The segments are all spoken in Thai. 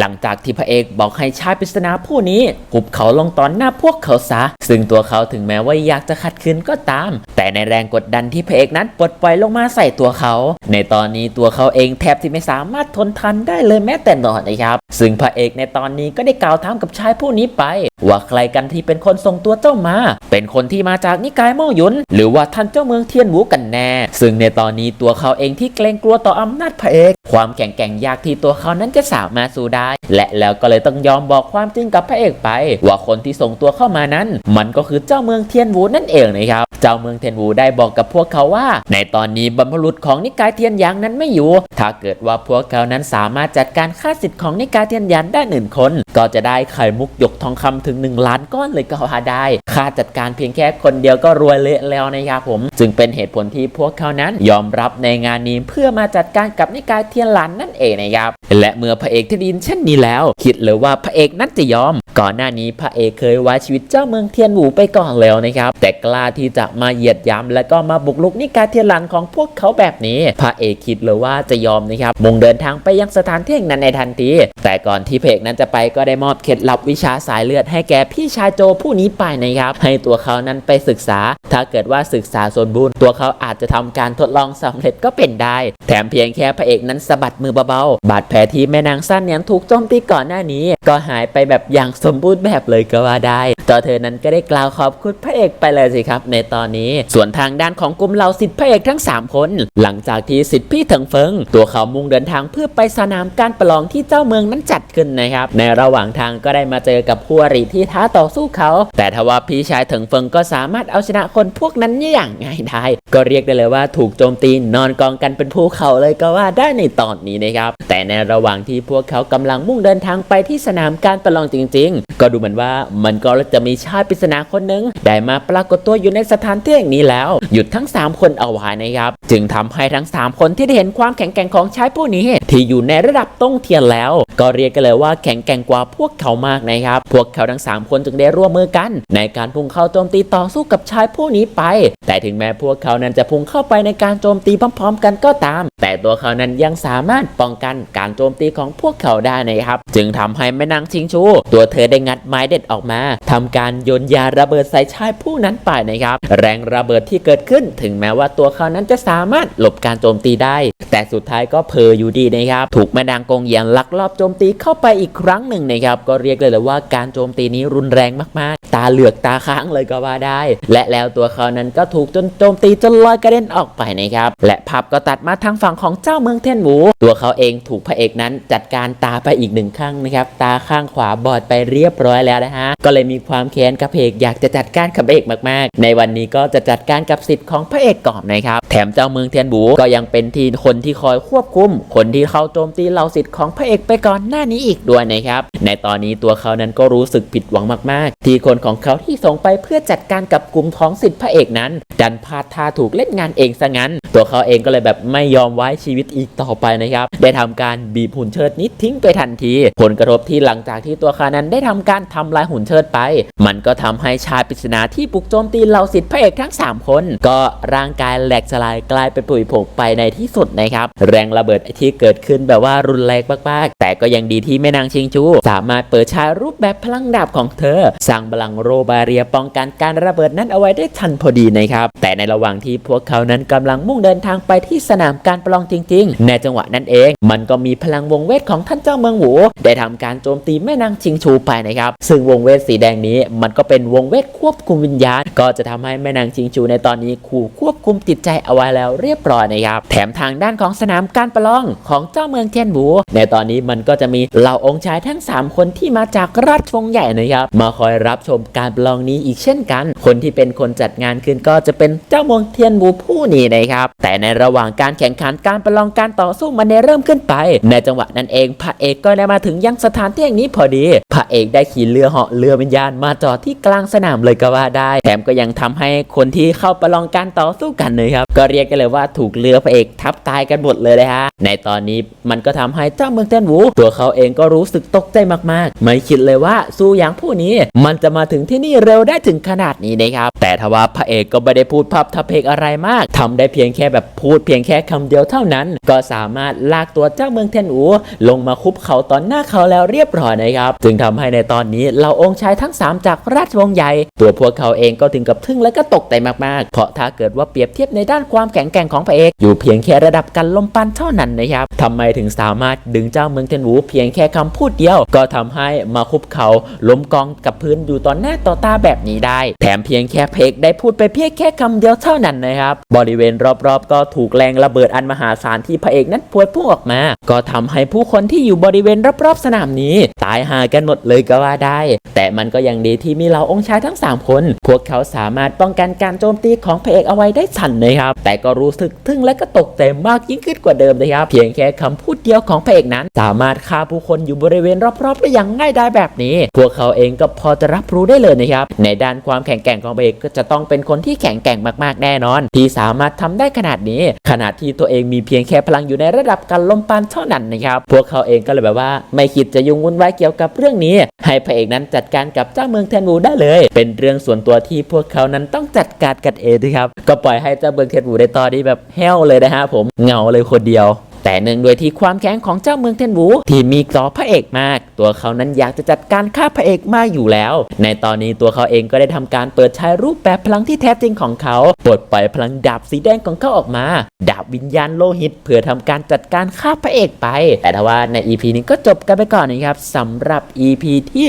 หลังจากที่พระเอกบอกให้ชายปริศนาผู้นี้หุบเขาลงตอนหน้าพวกเขาซะ ซึ่งตัวเขาถึงแม้ว่าอยากจะขัดขืนก็ตาม แต่ในแรงกดดันที่พระเอกนั้นปลดปล่อยลงมาใส่ตัวเขา ในตอนนี้ตัวเขาเองแทบที่ไม่สามารถทนทันได้เลยแม้แต่น้อยนะครับ ซึ่งพระเอกในตอนนี้ก็ได้กล่าวถามกับชายผู้นี้ไป ว่าใครกันที่เป็นคนส่งตัวเจ้ามา เป็นคนที่มาจากนิกายม่าหยุน หรือว่าท่านเจ้าเมืองเทียนหวูกันแน่ ซึ่งในตอนนี้ตัวเขาเองที่เกรงกลัวต่ออำนาจพระเอก ความแข็งแกร่งยากที่ตัวเขานั้นจะสามารถสู้ได้ และแล้วก็เลยต้องยอมบอกความจริงกับพระเอกไป ว่าคนที่ส่งตัวเข้ามานั้น มันก็คือเจ้าเมืองเทียนหวูนั่นเองนะครับเจ้าเมืองเทียนหวูได้บอกกับพวกเขาว่า ในตอนนี้บรรพบุรุษของนิกายเทียนหยางนั้นไม่อยู่ ถ้าเกิดว่าพวกเขานั้นสามารถจัดการค่าสิทธิ์ของนิกายาเทียนยางได้หนึ่งคน ก็จะได้ไข่มุกหยกทองคำถึง 1 ล้านก้อนเลยก็ว่าได้ ค่าจัดการเพียงแค่คนเดียวก็รวยเละแล้วนะครับผม จึงเป็นเหตุผลที่พวกเขานั้นยอมรับในงานนี้เพื่อมาจัดการกับนิกายเทียนหลานนั่นเองนะครับและเมื่อพระเอกที่ไดยินเช่นนี้แล้ว คิดเลยว่าพระเอกนั้นจะยอม ก่อนหน้านี้พระเอกเคยไว้ชีวิตเจ้าเมืองเทียนหวูไปก่อนแล้วนะครับ แต่กล้าที่จะมาเหยียดย้ำและก็มาบุกรุกนิกายเทียนหลานของพวกเขาแบบนี้ พระเอกคิดเลยว่าจะยอมนะครับมุ่งเดินทางไปยังสถานที่นั้นในทันที แต่แต่ก่อนที่เอกนั้นจะไปก็ได้มอบเคล็ดลับวิชาสายเลือดให้แก่พี่ชายโจผู้นี้ไปนะครับ ให้ตัวเขานั้นไปศึกษา ถ้าเกิดว่าศึกษาสมบูรณ์ตัวเขาอาจจะทำการทดลองสำเร็จก็เป็นได้ แถมเพียงแค่พระเอกนั้นสะบัดมือเบาๆ บาดแผลที่แม่นางสั้นเนี่ยถูกโจมตีก่อนหน้านี้ ก็หายไปแบบอย่างสมบูรณ์แบบเลยก็ว่าได้ต่อเธอนั้นก็ได้กล่าวขอบคุณพระเอกไปเลยสิครับ ในตอนนี้ ส่วนทางด้านของกลุ่มเหล่าสิทธิพระเอกทั้ง 3 คน หลังจากที่สิทธิพี่เถิงเฟิง ตัวเขามุ่งเดินทางเพื่อไปสนามการประลองที่เจ้าเมืองนั้นจัดขึ้นนะครับ ในระหว่างทางก็ได้มาเจอกับผู้อริที่ท้าต่อสู้เขา แต่ทว่าพี่ชายถิงเฟิงก็สามารถเอาชนะคนพวกนั้นอย่างง่ายได้ก็เรียกได้เลยว่าถูกโจมตีนอนกองกันเป็นภูเขาเลยก็ว่าได้ในตอนนี้นะครับ แต่ในระหว่างที่พวกเขากำลังมุ่งเดินทางไปที่สนามการประลองจริง ๆ ก็ดูเหมือนว่ามันก็จะมีชายปริศนาคนหนึ่งได้มาปรากฏตัวอยู่ในสถานที่แห่งนี้แล้ว หยุดทั้ง 3 คนเอาไว้นะครับ จึงทำให้ทั้ง 3 คนที่ได้เห็นความแข็งแกร่งของชายผู้นี้ ที่อยู่ในระดับต้องเทียนแล้ว ก็เรียกกันเลยว่าแข็งแกร่งกว่าพวกเขามากนะครับ พวกเขาทั้ง 3 คนจึงได้ร่วมมือกัน ในการพุ่งเข้าโจมตีต่อสู้กับชายผู้นี้ไป แต่ถึงแม้พวกเขานั้นจะพุ่งเข้าไปในการโจมตีพร้อม ๆ กันก็ตาม แต่ตัวเขานั้นยังสามารถป้องกันการโจมตีของพวกเขาได้นะครับ จึงทำให้แม่นางชิงชู ตัวเธอได้งัดไม้เด็ดออกมาทำการโยนยาระเบิดใส่ชายผู้นั้นไปนะครับ แรงระเบิดที่เกิดขึ้น ถึงแม้ว่าตัวเขานั้นจะสาามารถหลบการโจมตีได้ แต่สุดท้ายก็เพออยู่ดีนะครับ ถูกแม่นางกงเยียนลักลอบโจมตีเข้าไปอีกครั้งหนึ่งนะครับ ก็เรียกเลยเลยว่าการโจมตีนี้รุนแรงมากๆ ตาเหลือกตาค้างเลยก็ว่าได้ และแล้วตัวเขานั้นก็ถูกจนโจมตีจนลอยกระเด็นออกไปนะครับ และภาพก็ตัดมาทางฝั่งของเจ้าเมืองเทนหวูตัวเขาเองถูกพระเอกนั้นจัดการตาไปอีกหนึ่งข้างนะครับ ตาข้างขวาบอดไปเรียบร้อยแล้วนะฮะ ก็เลยมีความแค้นกับพระเอกอยากจะจัดการกับพระเอกมากๆ ในวันนี้ก็จะจัดการกับสิทธิ์ของพระเอกก่อนนะครับ แถมเจ้าเมืองเทียนหวูก็ยังเป็นทีคนที่คอยควบคุม คนที่เข้าโจมตีเหล่าสิทธิ์ของพระเอกไปก่อนหน้านี้อีกด้วยนะครับในตอนนี้ตัวเขานั้นก็รู้สึกผิดหวังมาก ๆ ที่คนของเขาที่ส่งไปเพื่อจัดการกับกลุ่มของสิทธิ์พระเอกนั้น ดันพลาดท่าถูกเล่นงานเองซะงั้น ตัวเขาเองก็เลยแบบไม่ยอมไว้ชีวิตอีกต่อไปนะครับ ได้ทำการบีบหุ่นเชิดนี้ทิ้งไปทันที ผลกระทบที่หลังจากที่ตัวเขานั้นได้ทำการทำลายหุ่นเชิดไป มันก็ทำให้ชายปริศนาที่ปลุกโจมตีเหล่าสิทธิ์พระเอกทั้ง 3 คน ก็ร่างกายแหลกสลายกลายเป็นปุ๋ยผงไปในที่สุดนะครับ แรงระเบิดที่เกิดขึ้นแบบว่ารุนแรงมากๆ แต่ก็ยังดีที่แม่นางชิงชู สามารถเปิดใช้รูปแบบพลังดาบของเธอ สร้างพลังโรบาเรียป้องกันการระเบิดนั้นเอาไว้ได้ทันพอดีนะครับ แต่ในระหว่างที่พวกเขานั้นกำลังมุ่งเดินทางไปที่สนามการประลองจริง ๆ ในจังหวะนั้นเอง มันก็มีพลังวงเวทของท่านเจ้าเมืองหู ได้ทำการโจมตีแม่นางชิงชูไปนะครับ ซึ่งวงเวทสีแดงนี้ มันก็เป็นวงเวทควบคุมวิญญาณ ก็จะทำให้แม่นางชิงชูในตอนนี้ขู่ควบคุมจิตใจเอาไว้แล้วแล้วเรียบร้อยนะครับ แถมทางด้านของสนามการประลองของเจ้าเมืองเทียนหูในตอนนี้มันก็จะมีเหล่าองค์ชายทั้ง 3 คนที่มาจากราชวงศ์ใหญ่นะครับ มาคอยรับชมการประลองนี้อีกเช่นกัน คนที่เป็นคนจัดงานขึ้นก็จะเป็นเจ้าเมืองเทียนหวูผู้นี้นะครับ แต่ในระหว่างการแข่งขันการประลองการต่อสู้มันได้เริ่มขึ้นไป ในจังหวะนั้นเองพระเอกก็ได้มาถึงยังสถานที่แห่งนี้พอดี พระเอกได้ขี่เรือเหาะเรือวิญญาณมาจอดที่กลางสนามเลยก็ว่าได้ แถมก็ยังทำให้คนที่เข้าประลองการต่อสู้กันนะครับ ก็เรียกกันเลยว่าถูกเรือพระเอกทับตายกันหมดเลยเลยฮะ ในตอนนี้มันก็ทำให้เจ้าเมืองเต้นหวูตัวเขาเองก็รู้สึกตกใจมากๆ ไม่คิดเลยว่าสู้หยางผู้นี้ มันจะมาถึงที่นี่เร็วได้ถึงขนาดนี้นะครับ แต่ทว่าพระเอกก็ไม่ได้พูดพับทับเพกอะไรมากทำได้เพียงแค่แบบพูดเพียงแค่คำเดียวเท่านั้น ก็สามารถลากตัวเจ้าเมืองเทนอูลงมาคุบเขาตอนหน้าเขาแล้วเรียบร้อยนะครับจึงทำให้ในตอนนี้เหล่าองค์ชายทั้ง 3 จากราชวงศ์ใหญ่ ตัวพวกเขาเองก็ถึงกับทึ่งและก็ตกใจมากๆ เพราะถ้าเกิดว่าเปรียบเทียบในด้านความแข็งแกร่งของพระเอกอยู่เพียงแค่ระดับกันล้มปันเท่านั้นนะครับทำไมถึงสามารถดึงเจ้าเมืองเทนอูเพียงแค่คำพูดเดียว ก็ทำให้มาคุบเขาล้มกองกับพื้นอยู่ต่อหน้าต่อตาแบบนี้ได้ แถมเพียงแค่เพกได้พูดไปเพียงแค่คำเดียวเท่านั้นนะครับบริเวณรอบๆ ก็ถูกแรงระเบิดอันมหาศาลที่พระเอกนั้นพวยพุ่งออกมา ก็ทำให้ผู้คนที่อยู่บริเวณรอบๆสนามนี้ ตายหากันหมดเลยก็ว่าได้ แต่มันก็ยังดีที่มีเหล่าองค์ชายทั้ง 3 คน พวกเขาสามารถป้องกันการโจมตีของพระเอกเอาไว้ได้ทันนะครับแต่ก็รู้สึกทึ่งและก็ตกใจมากยิ่งขึ้นกว่าเดิมนะครับ เพียงแค่คำพูดเดียวของพระเอกนั้น สามารถฆ่าผู้คนอยู่บริเวณรอบๆได้อย่างง่ายดายแบบนี้ พวกเขาเองก็พอจะรับรู้ได้เลยนะครับ ในด้านความแข็งแกร่งของพระเอกก็จะต้องเป็นคนที่แข็งแกร่งมากๆแน่นอน ที่สามารถทำได้ขนาดนี้ขนาดที่ตัวเองมีเพียงแค่พลังอยู่ในระดับการลมปานเท่านั้นนะครับ พวกเขาเองก็เลยแบบว่า ไม่คิดจะยุ่งวุ่นวายเกี่ยวกับเรื่องนี้ ให้พระเอกนั้นจัดการกับเจ้าเมืองเทนวูได้เลย เป็นเรื่องส่วนตัวที่พวกเขานั้นต้องจัดการกันเองนะครับก็ปล่อยให้เจ้าเมืองเทนวูได้ตอนนี้แบบแห้วเลยนะฮะผมเหงาเลยคนเดียว แต่เนื่องด้วยที่ความแข็งของเจ้าเมืองเทนวูที่มีต่อพระเอกมาก ตัวเขานั้นอยากจะจัดการฆ่าพระเอกมากอยู่แล้ว ในตอนนี้ตัวเขาเองก็ได้ทำการเปิดใช้รูปแบบพลังที่แท้จริงของเขาปลดปล่อยพลังดาบสีแดงของเขาออกมา ดาบวิญญาณโลหิต เพื่อทำการจัดการฆ่าพระเอกไป แต่ถ้าว่าใน EP นี้ก็จบกันไปก่อนนะครับสำหรับ EP ที่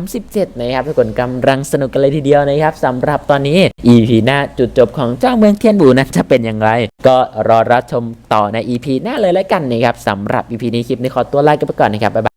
37 นะครับทุกคนกำลังสนุกกันเลยทีเดียวนะครับสำหรับตอนนี้ EP หน้าจุดจบของเจ้าเมืองเทียนบูนั้นจะเป็นอย่างไร ก็รอรับชมต่อใน EP หน้าเลยแล้วกันนะครับสำหรับ EP นี้คลิปนี้ขอตัวลากันไปก่อนนะครับบ๊ายบาย